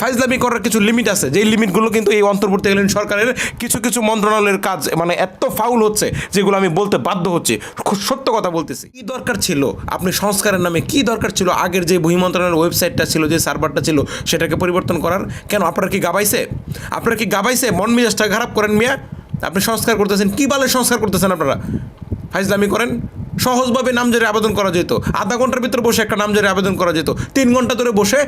ফাইজলামি করার কিছু লিমিট আছে। যেই লিমিটগুলো কিন্তু এই অন্তর্বর্তীকালীন সরকারের কিছু কিছু মন্ত্রণালয়ের কাজ মানে এত ফাউল হচ্ছে, যেগুলো আমি বলতে বাধ্য হচ্ছি। খুব সত্য কথা বলতেছি। কি দরকার ছিল? আপনি সংস্কারের নামে কি দরকার ছিল? আগের যে বহি মন্ত্রণালয়ের ওয়েবসাইটটা ছিল, যে সার্ভারটা ছিল, সেটাকে পরিবর্তন করার? কেন? আপনারা কি গাবাইছে? আপনারা কি গাবাইছে? মন মেজাজটা খারাপ করেন মিয়া? আপনি সংস্কার করতেছেন। কি বালে সংস্কার করতেছেন আপনারা? ফাইজলামি করেন? সহজভাবে নামজারি আবেদন করা যেত। আধা ঘণ্টার ভিতরে বসে একটা নামজারি আবেদন করা যেত। তিন ঘণ্টা ধরে বসে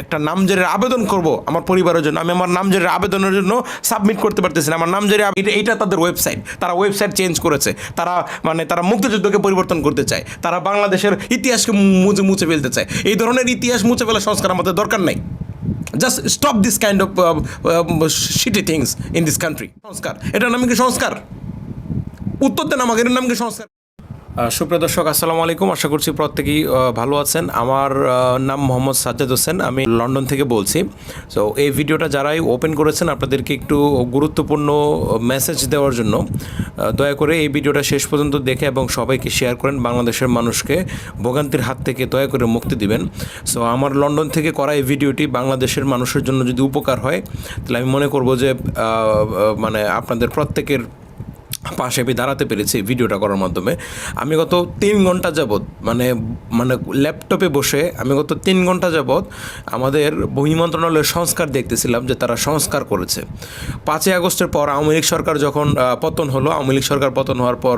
একটা নামজারির আবেদন করব আমার পরিবারের জন্য। আমি আমার নামজারির আবেদনের জন্য সাবমিট করতে পারতেছি না। আমার নামজারি এটা তাদের ওয়েবসাইট তারা ওয়েবসাইট চেঞ্জ করেছে। তারা মানে তারা মুক্তিযুদ্ধকে পরিবর্তন করতে চায়। তারা বাংলাদেশের ইতিহাসকে মুছে মুছে ফেলতে চায়। এই ধরনের ইতিহাস মুছে ফেলা সংস্কার আমাদের দরকার নাই। Just stop this kind of shitty things in this country সংস্কার। এটার নাম কি সংস্কার? উত্তর দেন আমাকে এটার নাম কি সংস্কার? সুপ্রিয় দর্শক, আসসালামু আলাইকুম। আশা করছি প্রত্যেকেই ভালো আছেন। আমার নাম মোহাম্মদ সাজ্জাদ হোসেন। আমি লন্ডন থেকে বলছি। সো এই ভিডিওটা যারাই ওপেন করেছেন, আপনাদেরকে একটু গুরুত্বপূর্ণ মেসেজ দেওয়ার জন্য দয়া করে এই ভিডিওটা শেষ পর্যন্ত দেখে এবং সবাইকে শেয়ার করেন। বাংলাদেশের মানুষকে ভোগান্তির হাত থেকে দয়া করে মুক্তি দিবেন। সো আমার লন্ডন থেকে করা এই ভিডিওটি বাংলাদেশের মানুষের জন্য যদি উপকার হয়, তাহলে আমি মনে করব যে মানে আপনাদের প্রত্যেকের পাশে আমি দাঁড়াতে পেরেছি ভিডিওটা করার মাধ্যমে। আমি গত তিন ঘণ্টা যাবৎ মানে মানে ল্যাপটপে বসে আমি গত তিন ঘণ্টা যাবৎ আমাদের বহি মন্ত্রণালয়ের সংস্কার দেখতেছিলাম যে তারা সংস্কার করেছে। পাঁচই আগস্টের পর আওয়ামী লীগ সরকার যখন পতন হলো, আওয়ামী লীগ সরকার পতন হওয়ার পর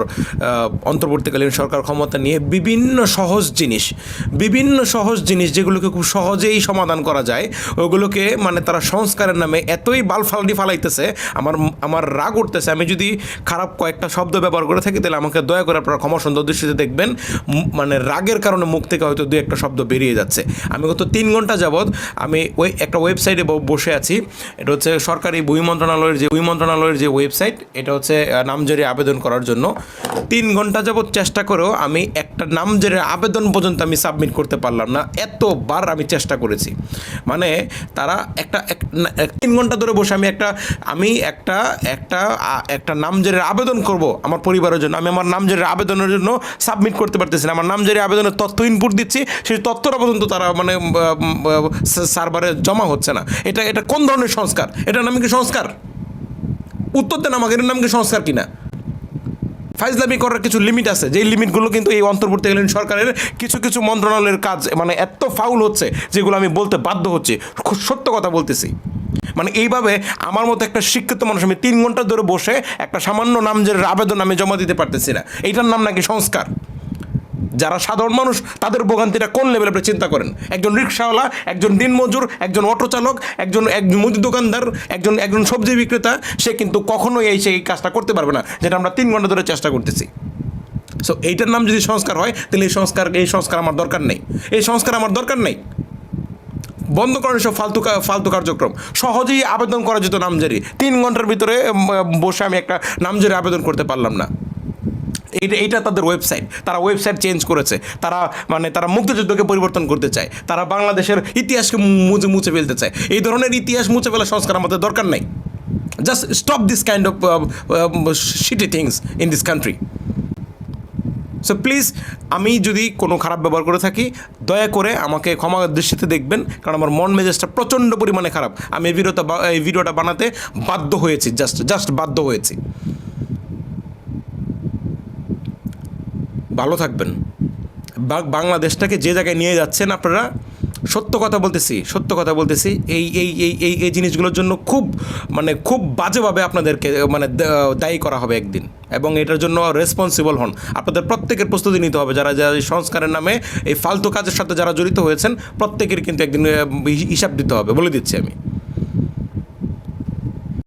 অন্তর্বর্তীকালীন সরকার ক্ষমতা নিয়ে বিভিন্ন সহজ জিনিস, বিভিন্ন সহজ জিনিস যেগুলোকে খুব সহজেই সমাধান করা যায়, ওগুলোকে মানে তারা সংস্কারের নামে এতই বালফালডি ফালাইতেছে, আমার আমার রাগ উঠতেছে। আমি যদি খারাপ কয়েকটা শব্দ ব্যবহার করে থাকি, তাহলে আমাকে দয়া করে আপনারা ক্ষমা সুন্দর দৃষ্টিতে দেখবেন। মানে রাগের কারণে মুখ থেকে হয়তো দু একটা শব্দ বেরিয়ে যাচ্ছে। আমি গত তিন ঘণ্টা যাবৎ আমি ওই একটা ওয়েবসাইটে বসে আছি। এটা হচ্ছে সরকারি বই মন্ত্রণালয়ের যে, বই মন্ত্রণালয়ের যে ওয়েবসাইট, এটা হচ্ছে নামজারি আবেদন করার জন্য। তিন ঘণ্টা যাবৎ চেষ্টা করেও আমি একটা নামজারির আবেদন পর্যন্ত আমি সাবমিট করতে পারলাম না। এতবার আমি চেষ্টা করেছি। মানে তারা একটা তিন ঘণ্টা ধরে বসে আমি একটা আমি একটা একটা একটা নামজারির আবেদন করব আমার পরিবারের জন্য। আমি আমার নামজারির আবেদনের জন্য সাবমিট করতে পারতেছি না। আমার নামজারি আবেদনের তথ্য ইনপুট দিচ্ছি, সেই তথ্যটা পর্যন্ত তারা মানে সার্ভারে জমা হচ্ছে না। এটা এটা কোন ধরনের সংস্কার? এটার নাম কি সংস্কার? উত্তর দেন আমাকে, এটার নাম কি সংস্কার কিনা? ফাইজলামি করার কিছু লিমিট আছে। যেই লিমিটগুলো কিন্তু এই অন্তর্বর্তীকালীন সরকারের কিছু কিছু মন্ত্রণালয়ের কাজ মানে এত ফাউল হচ্ছে, যেগুলো আমি বলতে বাধ্য হচ্ছি। খুব সত্য কথা বলতেছি। মানে এইভাবে আমার মতো একটা শিক্ষিত মানুষ, আমি তিন ঘণ্টা ধরে বসে একটা সামান্য নাম নামজের আবেদন আমি জমা দিতে পারতেছি না। এইটার নাম নাকি সংস্কার? যারা সাধারণ মানুষ, তাদের ভোগান্তিটা কোন লেভেলে আপনি চিন্তা করেন? একজন রিক্সাওয়ালা, একজন দিনমজুর, একজন অটো চালক, একজন একজন মুদি দোকানদার, একজন একজন সবজি বিক্রেতা, সে কিন্তু কখনোই এই, সেই কাজটা করতে পারবে না, যেটা আমরা তিন ঘণ্টা ধরে চেষ্টা করতেছি। সো এইটার নাম যদি সংস্কার হয়, তাহলে এই সংস্কার এই সংস্কার আমার দরকার নেই। এই সংস্কার আমার দরকার নেই। বন্ধ করেন সব ফালতু ফালতু কার্যক্রম। সহজেই আবেদন করা যেত নামজারি। তিন ঘণ্টার ভিতরে বসে আমি একটা নামজারি আবেদন করতে পারলাম না। এইটা এইটা তাদের ওয়েবসাইট। তারা ওয়েবসাইট চেঞ্জ করেছে। তারা মানে তারা মুক্তিযুদ্ধকে পরিবর্তন করতে চায়। তারা বাংলাদেশের ইতিহাসকে মুছে মুছে ফেলতে চায়। এই ধরনের ইতিহাস মুছে ফেলা সংস্কার আমাদের দরকার নাই। Just stop this kind of shitty things in this country so please আমি যদি কোনো খারাপ ব্যবহার করে থাকি, দয়া করে আমাকে ক্ষমা দৃষ্টিতে দেখবেন, কারণ আমার মন মেজাজটা প্রচণ্ড পরিমাণে খারাপ। আমি এই ভিডিওটা এই ভিডিওটা বানাতে বাধ্য হয়েছি জাস্ট জাস্ট বাধ্য হয়েছি। ভালো থাকবেন। বাংলাদেশটাকে যে জায়গায় নিয়ে যাচ্ছেন আপনারা সত্য কথা বলতেছি, সত্য কথা বলতেছি। এই এই এই এই এই জিনিসগুলোর জন্য খুব মানে খুব বাজেভাবে আপনাদেরকে মানে দায়ী করা হবে একদিন। এবং এটার জন্য রেসপন্সিবল হন। আপনাদের প্রত্যেকের প্রস্তুতি নিতে হবে। যারা যারা এই সংস্কারের নামে এই ফালতু কাজের সাথে যারা জড়িত হয়েছেন, প্রত্যেকের কিন্তু একদিন হিসাব দিতে হবে। বলে দিচ্ছি আমি।